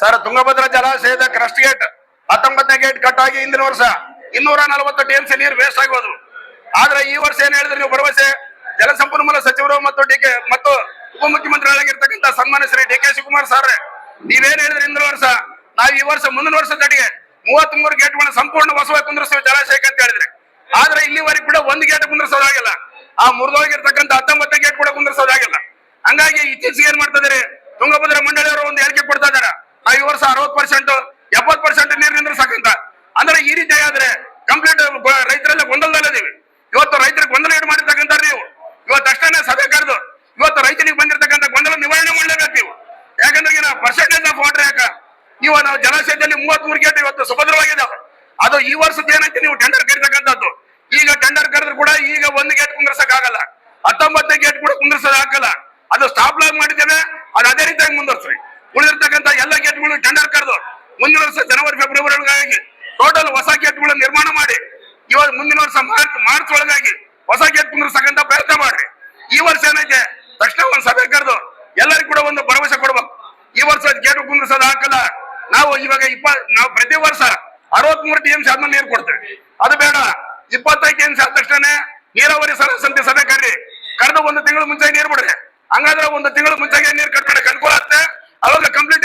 Sir, Tungabhadra ಜಲಾಶಯದ crust gate ಹತ್ತೊಂಬತ್ತನೇ gate cut ಆಗಿ ಹಿಂದಿನ ವರ್ಷ ಇನ್ನೂರ ನಲವತ್ತು ಟಿಎಂಸಿ ನೀರು ವೇಸ್ಟ್ ಆಗೋದು. ಆದ್ರೆ ಈ ವರ್ಷ ಏನ್ ಹೇಳಿದ್ರೆ ನೀವು ಭರವಸೆ? ಜಲಸಂಪನ್ಮೂಲ ಸಚಿವರು ಮತ್ತು ಡಿ ಕೆ, ಮತ್ತು ಉಪಮುಖ್ಯಮಂತ್ರಿಗಳಾಗಿರ್ತಕ್ಕಂಥ ಸನ್ಮಾನ್ಯ Shri D K Shivakumar sir ನೀವೇನ್ ಹೇಳಿದ್ರಿ ಹಿಂದಿನ ವರ್ಷ? ನಾವು ಈ ವರ್ಷ ಮುಂದಿನ ವರ್ಷ ತಡೆಗೆ ಮೂವತ್ತ್ ಮೂರು ಗೇಟ್ಗಳನ್ನ ಸಂಪೂರ್ಣ ಹೊಸವಾಗಿ ಕುಂದ್ರಿಸುವ ಜಲಾಶಯಕ್ಕೆ ಅಂತ ಹೇಳಿದ್ರೆ. ಆದ್ರೆ ಇಲ್ಲಿವರೆಗೆ ಕೂಡ ಒಂದು ಗೇಟ್ ಕುಂದ್ರಿಸೋದಾಗಿಲ್ಲ. ಆ ಮುರಿದೋಗಿರ್ತಕ್ಕಂಥ ಹತ್ತೊಂಬತ್ತನೇ ಗೇಟ್ ಕೂಡ ಕುಂದ್ರಿಸೋದಾಗಿಲ್ಲ. ಹಂಗಾಗಿ ಇತ್ತೀಚೆಗೆ ಏನ್ ಮಾಡ್ತಾ ಇದಾರೆ ತುಂಗಭದ್ರಾ ಈ ವರ್ಷ ಅರವತ್ ಪರ್ಸೆಂಟ್ ಎಪ್ಪತ್ ಪರ್ಸೆಂಟ್ ನೀರು ಸಾಕಂತ. ಅಂದ್ರೆ ಈ ರೀತಿ ಆದ್ರೆ ಕಂಪ್ಲೀಟ್ ರೈತರೆಲ್ಲ ಗೊಂದಲದಲ್ಲಿದ್ದೀವಿ. ಇವತ್ತು ರೈತರಿಗೆ ಗೊಂದಲ ಇಡು ಮಾಡಿರ್ತಕ್ಕಂಥ ನೀವು. ಇವತ್ತು ಅಷ್ಟೇ ಸಭೆ ಕರೆದು, ಇವತ್ತು ರೈತರಿಗೆ ಬಂದಿರತಕ್ಕಂಥ ಗೊಂದಲ ನಿವಾರಣೆ ಮಾಡಲೇಬೇಕು ನೀವು. ಯಾಕಂದ್ರೆ ಈಗ ಪರ್ಸೆಂಟೇಜ್ ಆಫ್ ವಾಟರ್ ಯಾಕ? ನೀವು ನಾವು ಜಲಾಶಯದಲ್ಲಿ ಮೂವತ್ತ್ ಮೂರು ಗೇಟ್ ಇವತ್ತು ಸುಭದ್ರವಾಗಿದ್ದಾವೆ ಅದು ಈ ವರ್ಷದ ಏನೈತೆ ನೀವು ಟೆಂಡರ್ ಕರೀತಕ್ಕಂಥದ್ದು ಈಗ ಟೆಂಡರ್ ಕರೆದ್ರು ಕೂಡ ಈಗ ಒಂದು ಗೇಟ್ ಕುಂದ್ರಸಕ್ ಆಗಲ್ಲ ಹತ್ತೊಂಬತ್ತನೇ ಗೇಟ್ ಕೂಡ ಕುಂದ್ರಸಕ್ ಆಗಲ್ಲ. ಅದು ಸ್ಟಾಪ್ ಲಾಗ್ ಮಾಡಿದ್ದೇವೆ, ಅದು ಅದೇ ರೀತಿಯಾಗಿ ಮುಂದುವರ್ಸ್ರಿ. ಉಳಿದಿರ್ತಕ್ಕಂಥ ಎಲ್ಲ ಗೇಟ್ಗಳು ಟೆಂಡರ್ ಕರೆದು ಮುಂದಿನ ವರ್ಷ ಜನವರಿ, ಫೆಬ್ರವರಿ ಒಳಗಾಗಿ ಟೋಟಲ್ ಹೊಸ ಗೇಟ್ಗಳು ನಿರ್ಮಾಣ ಮಾಡಿ, ಇವಾಗ ಮುಂದಿನ ವರ್ಷ ಮಾರ್ಚ್ ಮಾರ್ಚ್ ಒಳಗಾಗಿ ಹೊಸ ಗೇಟ್ ಕುಂದ್ರಸಕ್ಕಂತ ಪ್ರಯತ್ನ ಮಾಡ್ರಿ. ಈ ವರ್ಷ ಏನೈತೆ? ತಕ್ಷಣ ಒಂದು ಸಭೆ ಕರೆದು ಎಲ್ಲರಿಗೂ ಕೂಡ ಒಂದು ಭರವಸೆ ಕೊಡ್ಬೇಕು. ಈ ವರ್ಷ ಗೇಟ್ ಕುಂದ್ರಸೋದು ಹಾಕಲ್ಲ. ನಾವು ಇವಾಗ ಇಪ್ಪ, ನಾವು ಪ್ರತಿ ವರ್ಷ ಅರವತ್ ಮೂರು ಟಿ ಎಂ ಸಿ ನೀರು ಕೊಡ್ತೇವೆ. ಅದು ಬೇಡ. ಇಪ್ಪತ್ತೈದು ಟಿ ಎಂ ಸಿ ಆದ ತಕ್ಷಣ ನೀರಾವರಿ ಸಮಿತಿ ಸಭೆ ಕರ್ರಿ. ಕರೆದು ಒಂದು ತಿಂಗಳು ಮುಂಚೆ ನೀರು ಬಿಡ್ರಿ. ಹಂಗಾದ್ರೆ ಒಂದು ತಿಂಗಳು ಮುಂಚೆಗೆ ನೀರು ಕಟ್ಕೊಳಕ್ ಅನುಕೂಲ ಆಗುತ್ತೆ ಅವಾಗ ಕಂಪ್ಲೀಟ್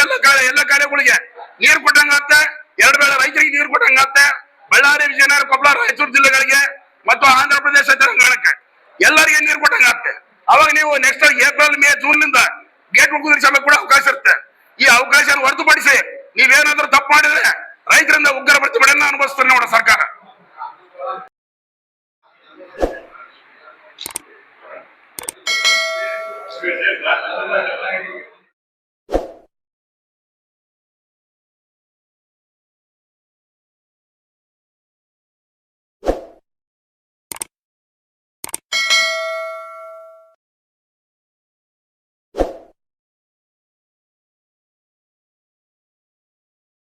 ಎಲ್ಲ ಕಾರ್ಯಗಳಿಗೆ ನೀರು ಕೊಟ್ಟಂಗಾಗುತ್ತೆ ಎರಡು ಬೇಳೆ ರೈತರಿಗೆ ನೀರು ಕೊಟ್ಟಂಗಾಗುತ್ತೆ ಬಳ್ಳಾರಿ, ವಿಜಯನಗರ, ಕೊಪ್ಪಳ, ರಾಯಚೂರು ಜಿಲ್ಲೆಗಳಿಗೆ ಮತ್ತು ಆಂಧ್ರ ಪ್ರದೇಶ, ತೆಲಂಗಾಣಕ್ಕೆ ಎಲ್ಲರಿಗೆ ನೀರು ಕೊಟ್ಟಂಗಾಗುತ್ತೆ ಅವಾಗ ನೀವು ನೆಕ್ಸ್ಟ್ ಏಪ್ರಿಲ್ ಮೇ ಜೂನ್ನಿಂದ ಗೇಟ್ ಕುದುರಿಸಲು ಕೂಡ ಅವಕಾಶ ಇರುತ್ತೆ. ಈ ಅವಕಾಶ ಹೊರತುಪಡಿಸಿ ನೀವೇನಾದ್ರೂ ತಪ್ಪು ಮಾಡಿದ್ರೆ ರೈತರಿಂದ ಉಗ್ರ ಪ್ರತಿಭಟನೆ ಅನುಭವಿಸ್ತಾರೆ ನೋಡ ಸರ್ಕಾರ.